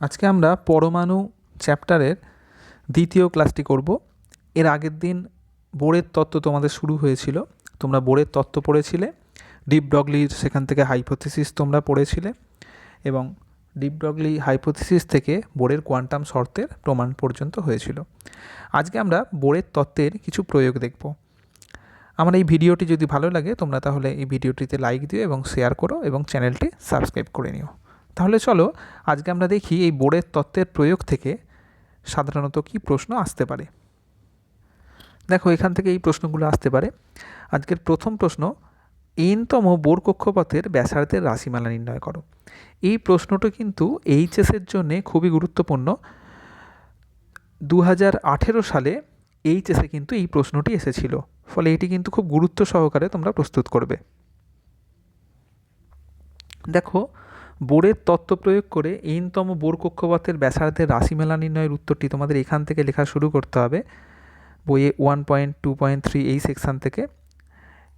আজকে আমরা পরমাণু চ্যাপ্টারের দ্বিতীয় ক্লাসটি করব। এর আগের দিন বোরের তত্ত্ব তোমাদের শুরু হয়েছিল। তোমরা বোরের তত্ত্ব পড়েছিলে। ডিপ ডগলির সেখান থেকে হাইপোথিসিস তোমরা পড়েছিলে এবং ডিপ ডগলি হাইপোথিসিস থেকে বোরের কোয়ান্টাম শর্তের প্রমাণ পর্যন্ত হয়েছিল। আজকে আমরা বোরের তত্ত্বের কিছু প্রয়োগ দেখব। আমার এই ভিডিওটি যদি ভালো লাগে তোমরা তাহলে এই ভিডিওটিতে লাইক দিও এবং শেয়ার করো এবং চ্যানেলটি সাবস্ক্রাইব করে নিও। তাহলে চলো, আজকে আমরা দেখি এই বোর্ডের তত্ত্বের প্রয়োগ থেকে সাধারণত কি প্রশ্ন আসতে পারে। দেখো, এখান থেকে এই প্রশ্নগুলো আসতে পারে। আজকের প্রথম প্রশ্ন, এনতম বোর কক্ষপথের ব্যাসার্ধের রাশিমালা নির্ণয় করো। এই প্রশ্নটা কিন্তু এইচএসের জন্যে খুবই গুরুত্বপূর্ণ। দু হাজার আঠেরো সালে এইচএসে কিন্তু এই প্রশ্নটি এসেছিল, ফলে এটি কিন্তু খুব গুরুত্ব সহকারে তোমরা প্রস্তুত করবে। দেখো বোরের তত্ত্ব প্রয়োগ করে এনতম বোর কক্ষপথের ব্যাসার্ধের রাশিমেলা নির্ণয়ের উত্তরটি তোমাদের এখান থেকে লেখা শুরু করতে হবে। বইয়ে one point two point three এই সেকশান থেকে।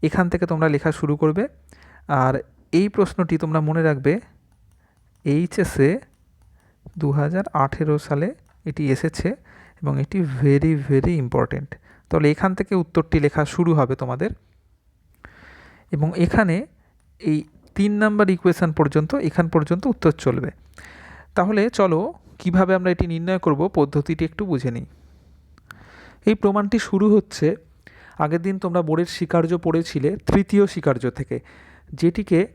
এখান থেকে তোমরা লেখা শুরু করবে। আর এই প্রশ্নটি তোমরা মনে রাখবে এইচএসে দু হাজার আঠেরো সালে এটি এসেছে এবং এটি ভেরি ভেরি ইম্পর্টেন্ট তাহলে এখান থেকে উত্তরটি লেখা শুরু হবে তোমাদের। এবং এখানে এই তিন নাম্বার ইকুয়েশান পর্যন্ত, এখান পর্যন্ত উত্তর চলবে। তাহলে চলো, কীভাবে আমরা এটি নির্ণয় করব, পদ্ধতিটি একটু বুঝে নিই। এই প্রমাণটি শুরু হচ্ছে, আগের দিন তোমরা বোর্ডের স্বীকার্য পড়েছিলে, তৃতীয় স্বীকার্য থেকে। যেটিকে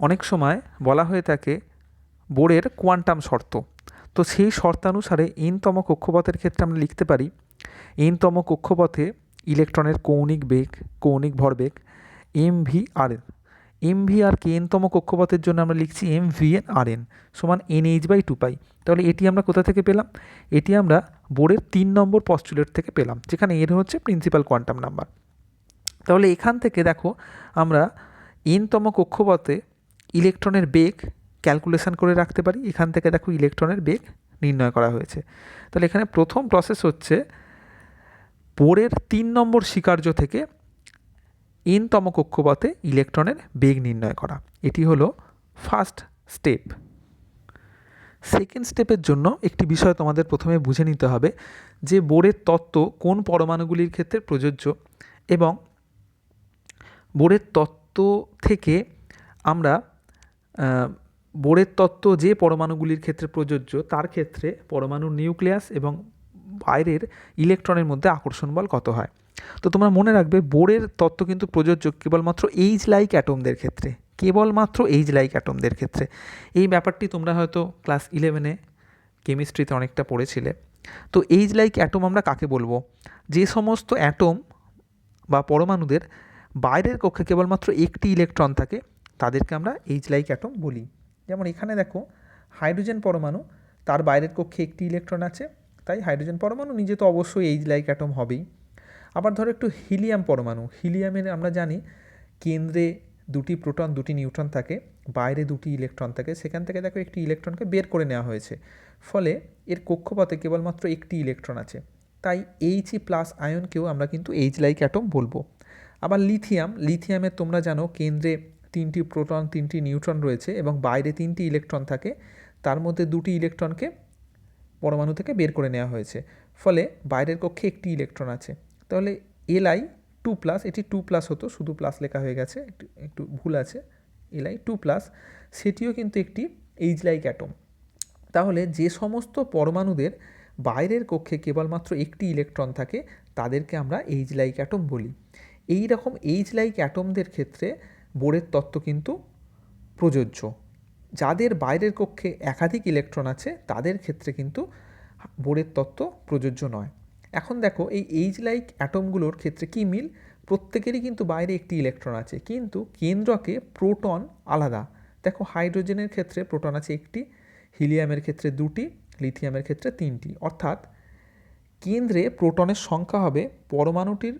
অনেক সময় বলা হয়ে থাকে বোর্ডের কোয়ান্টাম শর্ত। তো সেই শর্তানুসারে এনতম কক্ষপথের ক্ষেত্রে আমরা লিখতে পারি এনতম কক্ষপথে ইলেকট্রনের কৌণিক বেগ, কৌণিক ভরবেগ M V R M V R কে এনতম কক্ষপথের জন্য আমরা লিখছি M V N R N সমান N H by two pi তাহলে এটি আমরা কোথা থেকে পেলাম? এটি আমরা বোর্ডের তিন নম্বর পস্টুলেট থেকে পেলাম, যেখানে এর হচ্ছে প্রিন্সিপাল কোয়ান্টাম নাম্বার তাহলে এখান থেকে দেখো আমরা এনতম কক্ষপথে ইলেকট্রনের বেগ ক্যালকুলেশন করে রাখতে পারি। এখান থেকে দেখো ইলেকট্রনের বেগ নির্ণয় করা হয়েছে। তাহলে এখানে প্রথম প্রসেস হচ্ছে বোর্ডের তিন নম্বর স্বীকার্য থেকে এনতম কক্ষপথে ইলেকট্রনের বেগ নির্ণয় করা। এটি হলো ফার্স্ট স্টেপ সেকেন্ড স্টেপের জন্য একটি বিষয় তোমাদের প্রথমে বুঝে নিতে হবে যে বোরের তত্ত্ব কোন পরমাণুগুলির ক্ষেত্রে প্রযোজ্য এবং বোরের তত্ত্ব থেকে আমরা বোরের তত্ত্ব যে পরমাণুগুলির ক্ষেত্রে প্রযোজ্য তার ক্ষেত্রে পরমাণুর নিউক্লিয়াস এবং বাইরের ইলেকট্রনের মধ্যে আকর্ষণ বল কত হয়? তো তোমরা মনে রাখবে, বোরের তত্ত্ব কিন্তু প্রযোজ্য কেবলমাত্র এইচ লাইক অ্যাটমদের ক্ষেত্রে, কেবলমাত্র এইচ লাইক অ্যাটমদের ক্ষেত্রে। এই ব্যাপারটি তোমরা হয়তো ক্লাস ইলেভেনে কেমিস্ট্রিতে অনেকটা পড়েছিলে। তো এইচ লাইক অ্যাটম আমরা কাকে বলব? যে সমস্ত অ্যাটম বা পরমাণুদের বাইরের কক্ষে কেবলমাত্র একটি ইলেকট্রন থাকে, তাদেরকে আমরা এইচ লাইক অ্যাটম বলি। যেমন এখানে দেখো হাইড্রোজেন পরমাণু, তার বাইরের কক্ষে একটি ইলেকট্রন আছে, তাই হাইড্রোজেন পরমাণু নিজে তো অবশ্যই এইচ লাইক অ্যাটম হবেই। আবার ধরো একটু হিলিয়াম পরমাণু, হিলিয়ামের আমরা জানি কেন্দ্রে দুটি প্রোটন, দুটি নিউট্রন থাকে, বাইরে দুটি ইলেকট্রন থাকে, সেখান থেকে দেখো একটি ইলেকট্রনকে বের করে নেওয়া হয়েছে। ফলে এর কক্ষপথে কেবলমাত্র একটি ইলেকট্রন আছে। তাই এইচই প্লাস আয়নকেও আমরা কিন্তু এইচ লাইক অ্যাটম বলব। আবার লিথিয়াম লিথিয়ামের তোমরা জানো কেন্দ্রে তিনটি প্রোটন, তিনটি নিউট্রন রয়েছে এবং বাইরে তিনটি ইলেকট্রন থাকে, তার মধ্যে দুটি ইলেকট্রনকে পরমাণু থেকে বের করে নেওয়া হয়েছে। ফলে বাইরের কক্ষে একটি ইলেকট্রন আছে। তাহলে এলআই টু প্লাস এটি টু প্লাস হতো, শুধু প্লাস লেখা হয়ে গেছে, একটু একটু ভুল আছে এলআই টু প্লাস সেটিও কিন্তু একটি এইচ লাইক অ্যাটম তাহলে যে সমস্ত পরমাণুদের বাইরের কক্ষে কেবলমাত্র একটি ইলেকট্রন থাকে, তাদেরকে আমরা এইচ লাইক অ্যাটম বলি। এই রকম এইচ লাইক অ্যাটমদের ক্ষেত্রে বোরের তত্ত্ব কিন্তু প্রযোজ্য। যাদের বাইরের কক্ষে একাধিক ইলেকট্রন আছে, তাদের ক্ষেত্রে কিন্তু বোরের তত্ত্ব প্রযোজ্য নয়। এখন দেখো, এই এইচ লাইক অ্যাটমগুলোর ক্ষেত্রে কী মিল? প্রত্যেকেরই কিন্তু বাইরে একটি ইলেকট্রন আছে, কিন্তু কেন্দ্রকে প্রোটন আলাদা। দেখো হাইড্রোজেনের ক্ষেত্রে প্রোটন আছে একটি হিলিয়ামের ক্ষেত্রে দুটি লিথিয়ামের ক্ষেত্রে তিনটি। অর্থাৎ কেন্দ্রে প্রোটনের সংখ্যা হবে পরমাণুটির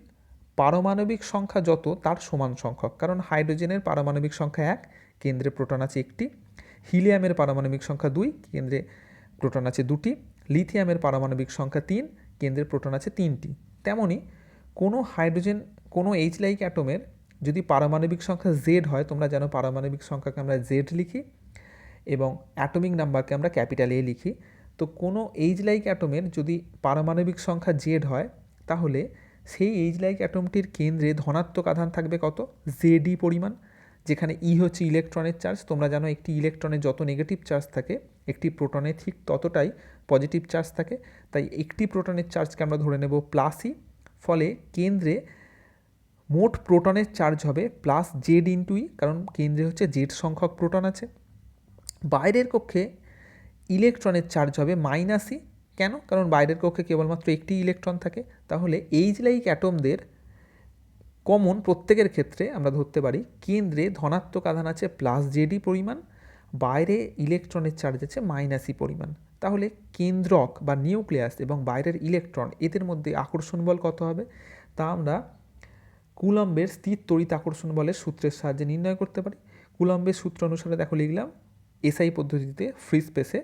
পারমাণবিক সংখ্যা যত, তার সমান সংখ্যক। কারণ হাইড্রোজেনের পারমাণবিক সংখ্যা এক, কেন্দ্রে প্রোটন আছে একটি হিলিয়ামের পারমাণবিক সংখ্যা দুই, কেন্দ্রে প্রোটন আছে দুটি লিথিয়ামের পারমাণবিক সংখ্যা তিন কেন্দ্রের প্রোটন আছে তিনটি। তেমনই কোনো হাইড্রোজেন, কোনো এইচ লাইক অ্যাটমের যদি পারমাণবিক সংখ্যা জেড হয়, তোমরা জানো পারমাণবিক সংখ্যাকে আমরা জেড লিখি এবং অ্যাটমিক নাম্বারকে আমরা ক্যাপিটাল এ লিখি। তো কোনো এইজ লাইক অ্যাটমের যদি পারমাণবিক সংখ্যা জেড হয়, তাহলে সেই এইজ লাইক অ্যাটমটির কেন্দ্রে ধনাত্মক আধান থাকবে কত? জেডি পরিমাণ, যেখানে ই হচ্ছে ইলেকট্রনের চার্জ তোমরা জানো একটি ইলেকট্রনের যত নেগেটিভ চার্জ থাকে, একটি প্রোটনের ঠিক ততটাই পজিটিভ চার্জ থাকে, তাই একটি প্রোটনের চার্জকে আমরা ধরে নেব প্লাসই ফলে কেন্দ্রে মোট প্রোটনের চার্জ হবে প্লাস জেড ইন্টু ই কারণ কেন্দ্রে হচ্ছে জেড সংখ্যক প্রোটন আছে। বাইরের কক্ষে ইলেকট্রনের চার্জ হবে মাইনাসই কেন? কারণ বাইরের কক্ষে কেবলমাত্র একটি ইলেকট্রন থাকে। তাহলে এইজ লাইক অ্যাটমদের কমন প্রত্যেকের ক্ষেত্রে আমরা ধরতে পারি, কেন্দ্রে ধনাত্মক আধান আছে প্লাস জেডি পরিমাণ, বাইরে ইলেকট্রনের চার্জ আছে মাইনাসি পরিমাণ। তাহলে কেন্দ্রক বা নিউক্লিয়াস এবং বাইরের ইলেকট্রন এদের মধ্যে আকর্ষণ বল কত হবে? তা আমরা কুলম্বের স্থির তড়িৎ আকর্ষণ বলের সূত্রের সাহায্যে নির্ণয় করতে পারি। কুলম্বের সূত্র অনুসারে দেখো লিখলাম, এসআই পদ্ধতিতে ফ্রি স্পেসে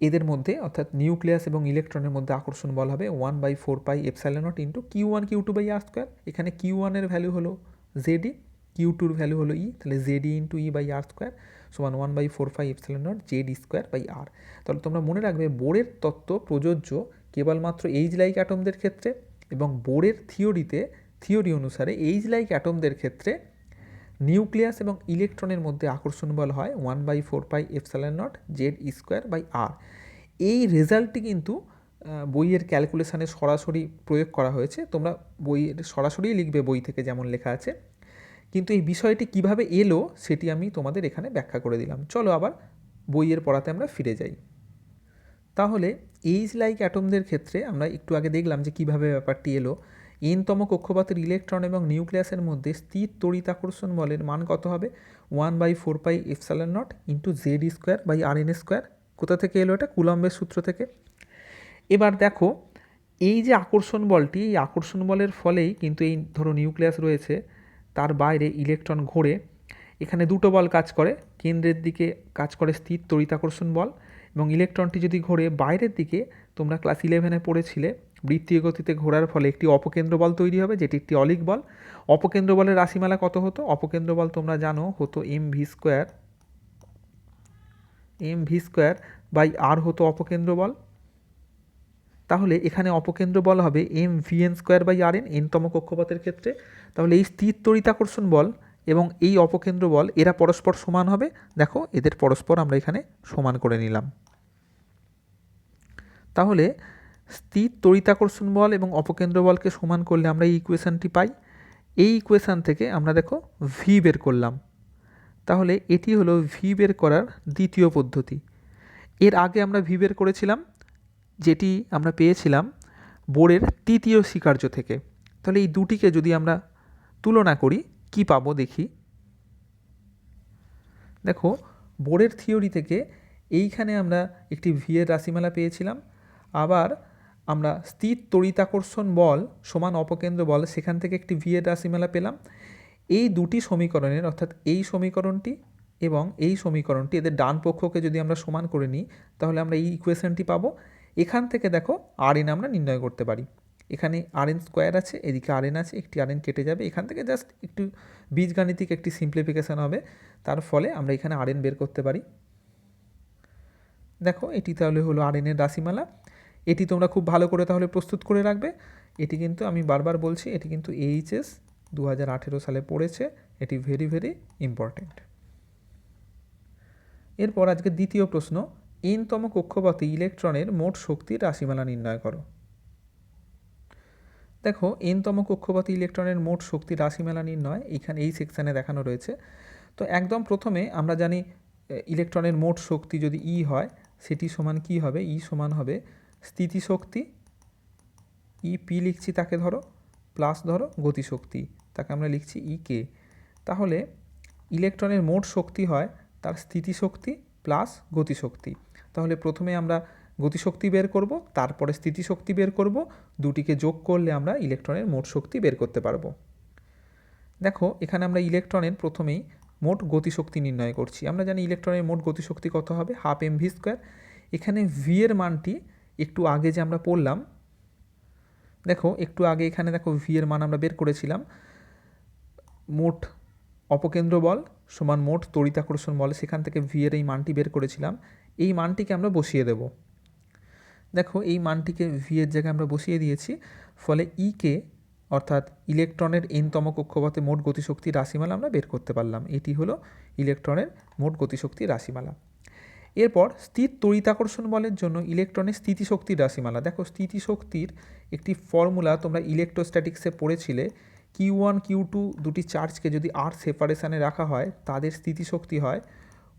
এদের মধ্যে অর্থাৎ নিউক্লিয়াস এবং ইলেকট্রনের মধ্যে আকর্ষণ বল হবে one by four pi epsilon nought into Q one Q two by R square. এখানে কিউ ওয়ানের ভ্যালু হলো জেডি কিউ টুর ভ্যালু হলো ই তাহলে Ze into E by R square সমান one by four five epsilon nought Ze square by R তাহলে তোমরা মনে রাখবে বোরের তত্ত্ব প্রযোজ্য কেবলমাত্র এইজ লাইক অ্যাটমদের ক্ষেত্রে এবং বোরের থিওরিতে থিওরি অনুসারে এইজ লাইক অ্যাটমদের ক্ষেত্রে নিউক্লিয়াস এবং ইলেকট্রনের মধ্যে আকর্ষণ বল হয় one by four pi epsilon nought Z square by R এই রেজাল্টটি কিন্তু বইয়ের ক্যালকুলেশানে সরাসরি প্রয়োগ করা হয়েছে। তোমরা বইয়ের সরাসরি লিখবে বই থেকে যেমন লেখা আছে। কিন্তু এই বিষয়টি কীভাবে এলো সেটি আমি তোমাদের এখানে ব্যাখ্যা করে দিলাম। চলো আবার বইয়ের পড়াতে আমরা ফিরে যাই। তাহলে এইজ লাইক অ্যাটমদের ক্ষেত্রে আমরা একটু আগে দেখলাম যে কীভাবে ব্যাপারটি এলো। এনতম কক্ষপথের ইলেকট্রন এবং নিউক্লিয়াসের মধ্যে স্থির তড়িৎ আকর্ষণ বলের মান কত হবে? One by four pi epsilon nought into Z square by R N square কোথা থেকে এলো এটা? কুলম্বের সূত্র থেকে। এবার দেখো, এই যে আকর্ষণ বলটি, এই আকর্ষণ বলের ফলেই কিন্তু এই ধরো নিউক্লিয়াস রয়েছে। তার বাইরে ইলেকট্রন ঘোরে। এখানে দুটো বল কাজ করে, কেন্দ্রের দিকে কাজ করে স্থির তড়িৎ আকর্ষণ বল এবং ইলেকট্রনটি যদি ঘোরে বাইরের দিকে, তোমরা ক্লাস ইলেভেনে পড়েছিলে, বৃত্তীয় গতিতে ঘোরার ফলে একটি অপকেন্দ্র বল তৈরি হবে, যেটি একটি অলিক বল। অপকেন্দ্র বলের রাশিমালা কত হতো? অপকেন্দ্র বল তোমরা জানো হতো M V square M V square by R হতো অপকেন্দ্র বল। তাহলে এখানে অপকেন্দ্র বল হবে M V N square by R N এনতম কক্ষপথের ক্ষেত্রে। তাহলে এই স্থির তড়িতাকর্ষণ বল এবং এই অপকেন্দ্র বল, এরা পরস্পর সমান হবে। দেখো, এদের পরস্পর আমরা এখানে সমান করে নিলাম। তাহলে স্থির তড়িতাকর্ষণ বল এবং অপকেন্দ্র বলকে সমান করলে আমরা এই ইকুয়েশানটি পাই। এই ইকুয়েশান থেকে আমরা দেখো ভি বের করলাম। তাহলে এটি হলো ভি বের করার দ্বিতীয় পদ্ধতি। এর আগে আমরা ভি বের করেছিলাম। যেটি আমরা পেয়েছিলাম বোর্ডের তৃতীয় স্বীকার্য থেকে। তাহলে এই দুটিকে যদি আমরা তুলনা করি, কি পাবো দেখি? দেখো বোর্ডের থিওরি থেকে এইখানে আমরা একটি ভি এর রাশিমালা পেয়েছিলাম। আবার আমরা স্থির তড়িতাকর্ষণ বল সমান অপকেন্দ্র বল সেখান থেকে একটি ভি এর রাশিমালা পেলাম। এই দুটি সমীকরণের, অর্থাৎ এই সমীকরণটি এবং এই সমীকরণটি, এদের ডান পক্ষকে যদি আমরা সমান করে নিই, তাহলে আমরা এই ইকুয়েশনটি পাবো। এখান থেকে দেখো আর এন আমরা নির্ণয় করতে পারি। এখানে আর এন স্কোয়ার আছে, এদিকে আর এন আছে, একটি আর এন কেটে যাবে। এখান থেকে জাস্ট একটু বীজগাণিতিক একটি সিম্পলিফিকেশান হবে। তার ফলে আমরা এখানে আর এন বের করতে পারি। দেখো, এটি তাহলে হলো আর এনের রাশিমালা। এটি তোমরা খুব ভালো করে তাহলে প্রস্তুত করে রাখবে। এটি কিন্তু আমি বারবার বলছি, এটি কিন্তু এইচএস দু হাজার আঠেরো সালে পড়েছে। এটি ভেরি ভেরি ইম্পর্টেন্ট এরপর আজকে দ্বিতীয় প্রশ্ন। এনতম কক্ষপথে ইলেকট্রনের মোট শক্তির রাশিমালা নির্ণয় করো। দেখো এনতম কক্ষপথে ইলেকট্রনের মোট শক্তি রাশিমালা নির্ণয় এখানে এই সেকশানে দেখানো রয়েছে। তো একদম প্রথমে আমরা জানি ইলেকট্রনের মোট শক্তি যদি ই হয়, সেটি সমান কি হবে? ই সমান হবে স্থিতিশক্তি ই পি লিখছি তাকে ধরো প্লাস ধরো গতিশক্তি তাকে আমরা লিখছি ই কে তাহলে ইলেকট্রনের মোট শক্তি হয় তার স্থিতিশক্তি প্লাস গতিশক্তি তাহলে প্রথমে আমরা গতিশক্তি বের করব, তারপরে স্থিতিশক্তি বের করব, দুটিকে যোগ করলে আমরা ইলেকট্রনের মোট শক্তি বের করতে পারব। দেখো, এখানে আমরা ইলেকট্রনের প্রথমেই মোট গতিশক্তি নির্ণয় করছি। আমরা জানি ইলেকট্রনের মোট গতিশক্তি কত হবে? Half M V square. এখানে ভি এর মানটি একটু আগে যে আমরা পড়লাম, দেখো, একটু আগে এখানে দেখো ভি এর মান আমরা বের করেছিলাম। মোট অপকেন্দ্র বল সমান মোট তড়িতাকর্ষণ বল, সেখান থেকে ভি এর এই মানটি বের করেছিলাম। এই মানটিকে আমরা বসিয়ে দেব। দেখো, এই মানটিকে ভি এর জায়গায় আমরা বসিয়ে দিয়েছি। ফলে ই কে, অর্থাৎ ইলেকট্রনের এনতম কক্ষপথে মোট গতিশক্তির রাশিমালা আমরা বের করতে পারলাম। এটি হলো ইলেকট্রনের মোট গতিশক্তির রাশিমালা। এরপর স্থির তড়িতাকর্ষণ বলের জন্য ইলেকট্রনের স্থিতিশক্তির রাশিমালা। দেখো, স্থিতিশক্তির একটি ফর্মুলা তোমরা ইলেকট্রোস্ট্যাটিক্সে পড়েছিলে। কিউ ওয়ান কিউ টু দুটি চার্জকে যদি আর সেপারেশানে রাখা হয়, তাদের স্থিতিশক্তি হয়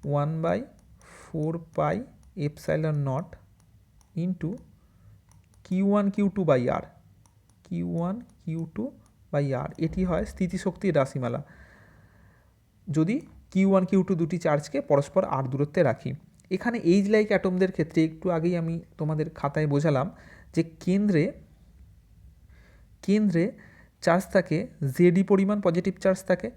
one by four pi epsilon nought into Q one Q two by R Q one Q two by R এটি হয় স্থিতিশক্তির রাশিমালা। যদি কিউ ওয়ান কিউ টু দুটি চার্জকে পরস্পর আর দূরত্বে রাখি, এখানে এইজ লাইক অ্যাটমদের ক্ষেত্রে একটু আগেই আমি তোমাদের খাতায় বোঝালাম যে কেন্দ্রে কেন্দ্রে চার্জ থাকে জেডি পরিমাণ পজিটিভ চার্জ থাকে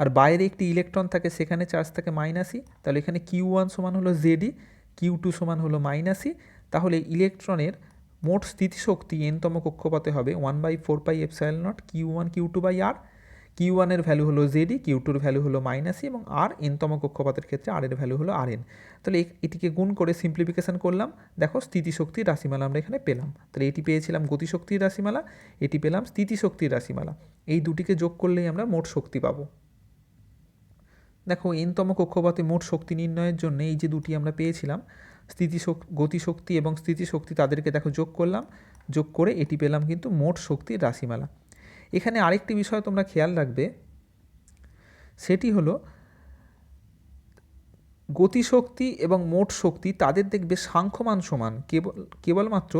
আর বাইরে একটি ইলেকট্রন থাকে, সেখানে চার্জ থাকে মাইনাসই তাহলে এখানে কিউ ওয়ান সমান হলো জেডি কিউ টু সমান হলো মাইনাসই তাহলে ইলেকট্রনের মোট স্থিতিশক্তি এনতম কক্ষপথে হবে one by four pi epsilon nought Q one Q two by R Q ওয়ানের ভ্যালু হলো জেডি কিউ টুর ভ্যালু হলো মাইনাসি এবং আর এনতম কক্ষপথের ক্ষেত্রে আর এর ভ্যালু হলো আর এন তাহলে এটিকে গুণ করে সিম্পলিফিকেশন করলাম। দেখো স্থিতিশক্তির রাশিমালা আমরা এখানে পেলাম। তাহলে এটি পেয়েছিলাম গতিশক্তির রাশিমালা, এটি পেলাম স্থিতিশক্তির রাশিমালা। এই দুটিকে যোগ করলেই আমরা মোট শক্তি পাবো। দেখো এনতম কক্ষপথে মোট শক্তি নির্ণয়ের জন্য এই যে দুটি আমরা পেয়েছিলাম, স্থিতিশক্তি, গতিশক্তি এবং স্থিতিশক্তি তাদেরকে দেখো যোগ করলাম, যোগ করে এটি পেলাম কিন্তু মোট শক্তির রাশিমালা। এখানে আরেকটি বিষয় তোমরা খেয়াল রাখবে, সেটি হলো গতিশক্তি এবং মোট শক্তি তাদের দেখবে সাংখ্যমান সমান, কেবল, কেবলমাত্র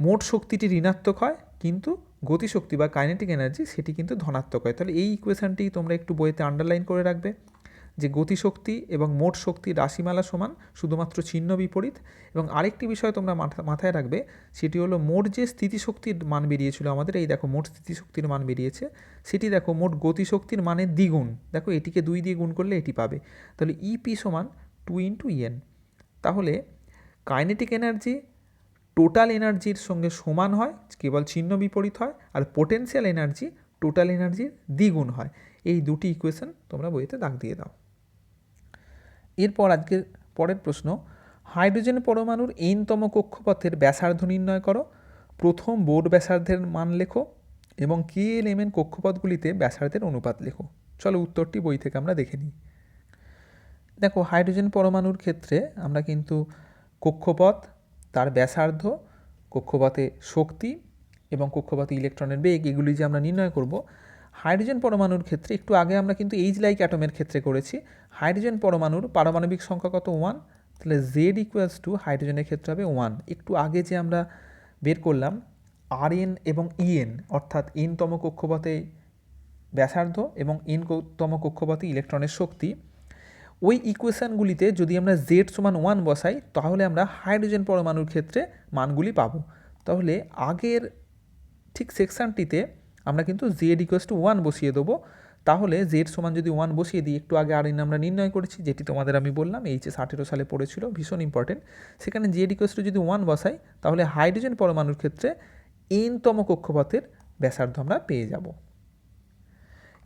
মোট শক্তিটি ঋণাত্মক হয় কিন্তু গতিশক্তি বা কাইনেটিক এনার্জি সেটি কিন্তু ধনাত্মক হয়। তাহলে এই ইকুয়েশানটি তোমরা একটু বইতে আন্ডারলাইন করে রাখবে যে গতিশক্তি এবং মোট শক্তি রাশিমালা সমান শুধুমাত্র চিহ্ন বিপরীত এবং আরেকটি বিষয় তোমরা মাথায় রাখবে সেটি হলো মোট যে স্থিতিশক্তির মান বেরিয়েছিল আমাদের, এই দেখো মোট স্থিতিশক্তির মান বেরিয়েছে, সেটি দেখো মোট গতিশক্তির মানের দ্বিগুণ। দেখো এটিকে দুই দিয়ে গুণ করলে এটি পাবে। তাহলে ইপি সমান টু ইন্টু ইএন তাহলে কাইনেটিক এনার্জি টোটাল এনার্জির সঙ্গে সমান হয়, কেবল চিহ্ন বিপরীত হয়, আর পোটেন্সিয়াল এনার্জি টোটাল এনার্জির দ্বিগুণ হয়। এই দুটি ইকুয়েশন তোমরা বইতে দাগ দিয়ে দাও। এরপর আজকের পরের প্রশ্ন হাইড্রোজেন পরমাণুর এনতম কক্ষপথের ব্যাসার্ধ নির্ণয় করো। প্রথম বোর্ড ব্যাসার্ধের মান লেখো এবং কে এল এম এন কক্ষপথগুলিতে ব্যাসার্ধের অনুপাত লেখো। চলো উত্তরটি বই থেকে আমরা দেখে নিই। দেখো হাইড্রোজেন পরমাণুর ক্ষেত্রে আমরা কিন্তু কক্ষপথ তার ব্যাসার্ধ, কক্ষপথে শক্তি এবং কক্ষপথে ইলেকট্রনের বেগ, এগুলি যে আমরা নির্ণয় করব, হাইড্রোজেন পরমাণুর ক্ষেত্রে একটু আগে আমরা কিন্তু এইচ লাইক অ্যাটমের ক্ষেত্রে করেছি। হাইড্রোজেন পরমাণুর পারমাণবিক সংখ্যা কত? ওয়ান তাহলে জেড ইকুয়ালস টু হাইড্রোজেনের ক্ষেত্রে হবে ওয়ান একটু আগে যে আমরা বের করলাম আর এন এবং ইএন অর্থাৎ এনতম কক্ষপথে ব্যাসার্ধ এবং এন তম কক্ষপথে ইলেকট্রনের শক্তি ওই ইকুয়েশানগুলিতে যদি আমরা জেড সমান ওয়ান বসাই, তাহলে আমরা হাইড্রোজেন পরমাণুর ক্ষেত্রে মানগুলি পাবো। তাহলে আগের ঠিক সেকশানটিতে আমরা কিন্তু জেড ইকুয়াস টু ওয়ান বসিয়ে দেবো। তাহলে জেড সমান যদি ওয়ান বসিয়ে দিই, একটু আগে আর আমরা নির্ণয় করেছি, যেটি তোমাদের আমি বললাম এইচএস আঠেরো সালে পড়েছিল, ভীষণ ইম্পর্টেন্ট সেখানে জেড ইকুয়াস টু যদি ওয়ান বসাই, তাহলে হাইড্রোজেন পরমাণুর ক্ষেত্রে এনতম কক্ষপথের ব্যাসার্ধ আমরা পেয়ে যাব।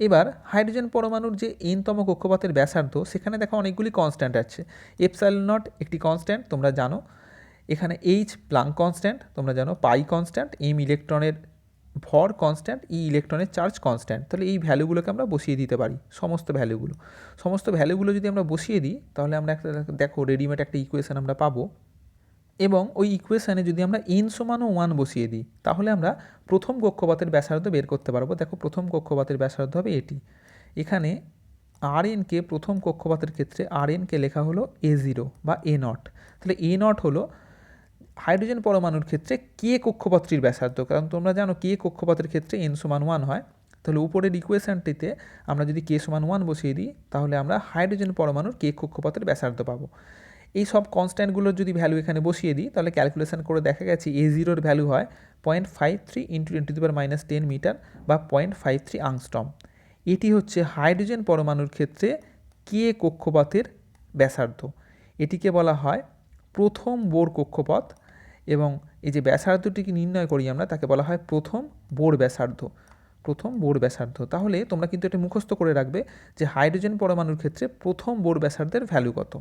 এবার হাইড্রোজেন পরমাণুর যে এনতম কক্ষপথের ব্যাসার্ধ, সেখানে দেখো অনেকগুলি কনস্ট্যান্ট আছে। এপসাইল নট একটি কনস্ট্যান্ট তোমরা জানো। এখানে এইচ প্লাং কনস্ট্যান্ট তোমরা জানো। পাই কনস্ট্যান্ট এম ইলেকট্রনের ভর কনস্ট্যান্ট ই ইলেকট্রনের চার্জ কনস্ট্যান্ট তাহলে এই ভ্যালুগুলোকে আমরা বসিয়ে দিতে পারি, সমস্ত ভ্যালুগুলো। সমস্ত ভ্যালুগুলো যদি আমরা বসিয়ে দিই, তাহলে আমরা একটা দেখো রেডিমেড একটা ইকুয়েশান আমরা পাবো। এবং ওই ইকুয়েশানে যদি আমরা এন সমান ওয়ান বসিয়ে দিই, তাহলে আমরা প্রথম কক্ষপাতের ব্যাসার্ধ বের করতে পারব। দেখো, প্রথম কক্ষপাতের ব্যাসার্ধ হবে এটি। এখানে আর এনকে প্রথম কক্ষপাতের ক্ষেত্রে আর এনকে লেখা হলো এ জিরো বা এ নট তাহলে এ নট হলো হাইড্রোজেন পরমাণুর ক্ষেত্রে কে কক্ষপথটির ব্যাসার্ধ। কারণ তোমরা জানো কে কক্ষপাতের ক্ষেত্রে এন সমান ওয়ান হয়। তাহলে উপরের ইকুয়েশানটিতে আমরা যদি কে সমান ওয়ান বসিয়ে দিই, তাহলে আমরা হাইড্রোজেন পরমাণুর কে কক্ষপথের ব্যাসার্ধ পাবো। এই সব কনস্ট্যান্টগুলোর যদি ভ্যালু এখানে বসিয়ে দিই, তাহলে ক্যালকুলেশন করে দেখা গেছে এ জিরোর ভ্যালু হয় point five three into ten to minus ten metre বা পয়েন্ট ফাইভ থ্রি আংস্টম এটি হচ্ছে হাইড্রোজেন পরমাণুর ক্ষেত্রে কে কক্ষপথের ব্যাসার্ধ। এটিকে বলা হয় প্রথম বোর কক্ষপথ এবং এই যে ব্যাসার্ধটিকে নির্ণয় করি আমরা, তাকে বলা হয় প্রথম বোর ব্যাসার্ধ। প্রথম বোর ব্যাসার্ধ। তাহলে তোমরা কিন্তু এটা মুখস্থ করে রাখবে যে হাইড্রোজেন পরমাণুর ক্ষেত্রে প্রথম বোর ব্যাসার্ধের ভ্যালু কত।